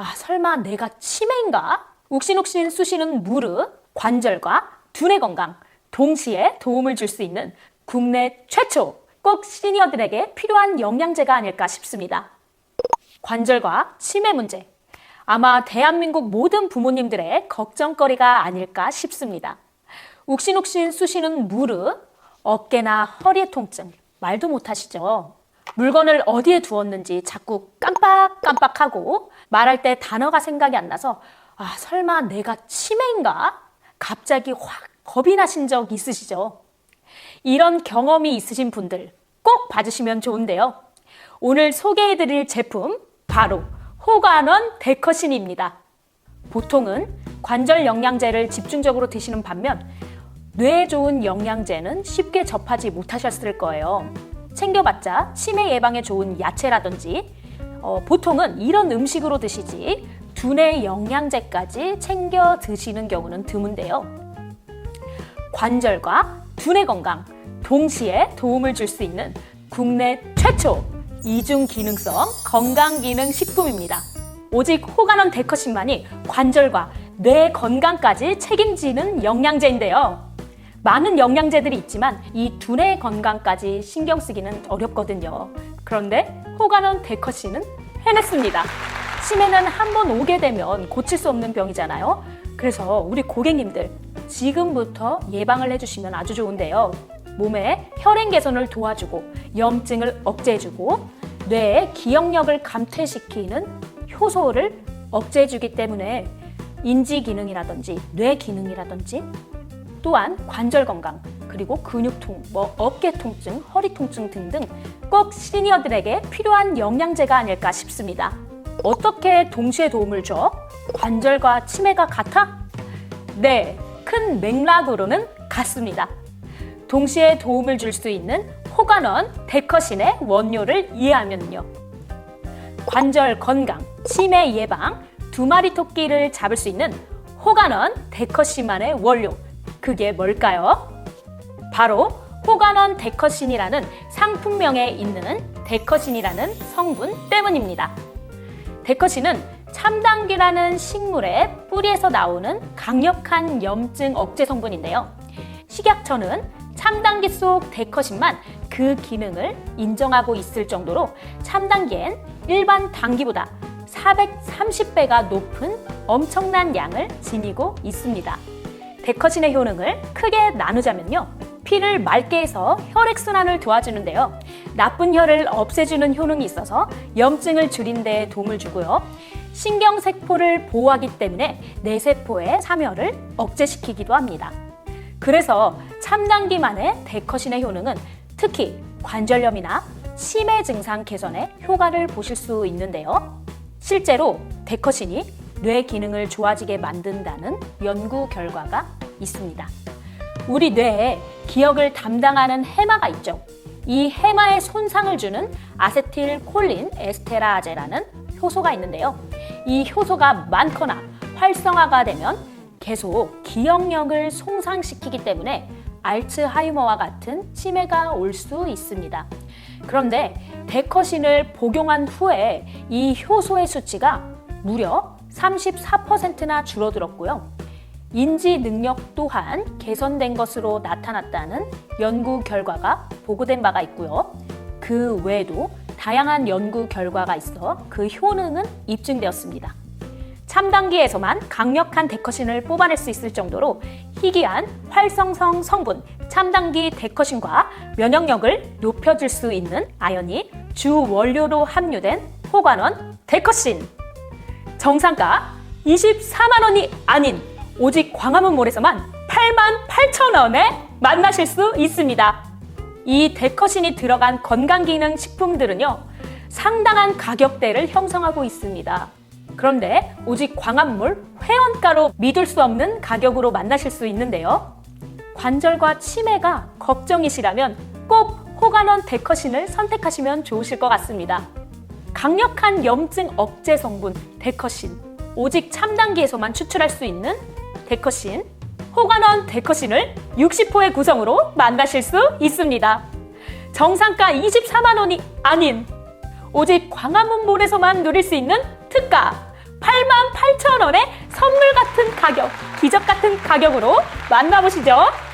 아, 설마 내가 치매인가? 욱신욱신 쑤시는 무릎, 관절과 두뇌 건강, 동시에 도움을 줄 수 있는 국내 최초 꼭 시니어들에게 필요한 영양제가 아닐까 싶습니다. 관절과 치매 문제. 아마 대한민국 모든 부모님들의 걱정거리가 아닐까 싶습니다. 욱신욱신 쑤시는 무릎, 어깨나 허리의 통증, 말도 못하시죠? 물건을 어디에 두었는지 자꾸 깜빡깜빡하고 말할 때 단어가 생각이 안 나서 아, 설마 내가 치매인가? 갑자기 확 겁이 나신 적 있으시죠? 이런 경험이 있으신 분들 꼭 봐주시면 좋은데요. 오늘 소개해드릴 제품 바로 호가넌 데커신입니다. 보통은 관절 영양제를 집중적으로 드시는 반면 뇌에 좋은 영양제는 쉽게 접하지 못하셨을 거예요. 챙겨봤자 치매 예방에 좋은 야채라든지 어, 보통은 이런 음식으로 드시지 두뇌 영양제까지 챙겨 드시는 경우는 드문데요. 관절과 두뇌 건강 동시에 도움을 줄 수 있는 국내 최초 이중 기능성 건강 기능 식품입니다. 오직 호가넌 데커신만이 관절과 뇌 건강까지 책임지는 영양제인데요. 많은 영양제들이 있지만 이 두뇌 건강까지 신경 쓰기는 어렵거든요. 그런데 호가넌 데커신은 해냈습니다. 치매는 한 번 오게 되면 고칠 수 없는 병이잖아요. 그래서 우리 고객님들 지금부터 예방을 해주시면 아주 좋은데요. 몸의 혈행 개선을 도와주고 염증을 억제해주고 뇌의 기억력을 감퇴시키는 효소를 억제해주기 때문에 인지 기능이라든지 뇌 기능이라든지 또한 관절 건강 그리고 근육통, 뭐 어깨 통증, 허리 통증 등등 꼭 시니어들에게 필요한 영양제가 아닐까 싶습니다. 어떻게 동시에 도움을 줘? 관절과 치매가 같아? 네, 큰 맥락으로는 같습니다. 동시에 도움을 줄 수 있는 호가넌 데커신의 원료를 이해하면요. 관절 건강, 치매 예방, 두 마리 토끼를 잡을 수 있는 호가넌 데커신만의 원료. 그게 뭘까요? 바로 호가넌 데커신이라는 상품명에 있는 데커신이라는 성분 때문입니다. 데커신은 참당귀라는 식물의 뿌리에서 나오는 강력한 염증 억제 성분인데요. 식약처는 참당귀 속 데커신만 그 기능을 인정하고 있을 정도로 참당귀엔 일반 당귀보다 430배가 높은 엄청난 양을 지니고 있습니다. 데커신의 효능을 크게 나누자면요. 피를 맑게 해서 혈액순환을 도와주는데요. 나쁜 혈을 없애주는 효능이 있어서 염증을 줄인 데 도움을 주고요. 신경세포를 보호하기 때문에 뇌세포의 참여를 억제시키기도 합니다. 그래서 참당기만의 데커신의 효능은 특히 관절염이나 치매 증상 개선에 효과를 보실 수 있는데요. 실제로 데커신이 뇌 기능을 좋아지게 만든다는 연구 결과가 있습니다. 우리 뇌에 기억을 담당하는 해마가 있죠. 이 해마에 손상을 주는 아세틸콜린 에스테라제라는 효소가 있는데요. 이 효소가 많거나 활성화가 되면 계속 기억력을 손상시키기 때문에 알츠하이머와 같은 치매가 올 수 있습니다. 그런데 데커신을 복용한 후에 이 효소의 수치가 무려 34%나 줄어들었고요. 인지 능력 또한 개선된 것으로 나타났다는 연구 결과가 보고된 바가 있고요. 그 외에도 다양한 연구 결과가 있어 그 효능은 입증되었습니다. 참당기에서만 강력한 데커신을 뽑아낼 수 있을 정도로 희귀한 활성성 성분 참당기 데커신과 면역력을 높여줄 수 있는 아연이 주 원료로 함유된 호관원 데커신 정상가 24만 원이 아닌 오직 광화문몰에서만 8만 8천 원에 만나실 수 있습니다. 이 데커신이 들어간 건강기능 식품들은요 상당한 가격대를 형성하고 있습니다. 그런데 오직 광화문몰 회원가로 믿을 수 없는 가격으로 만나실 수 있는데요. 관절과 치매가 걱정이시라면 꼭 호가넌 데커신을 선택하시면 좋으실 것 같습니다. 강력한 염증 억제 성분 데커신 오직 참단기에서만 추출할 수 있는 데커신, 호관원 데커신을 60호의 구성으로 만나실 수 있습니다. 정상가 24만 원이 아닌 오직 광화문몰에서만 누릴 수 있는 특가 8만 8천 원의 선물 같은 가격, 기적 같은 가격으로 만나보시죠.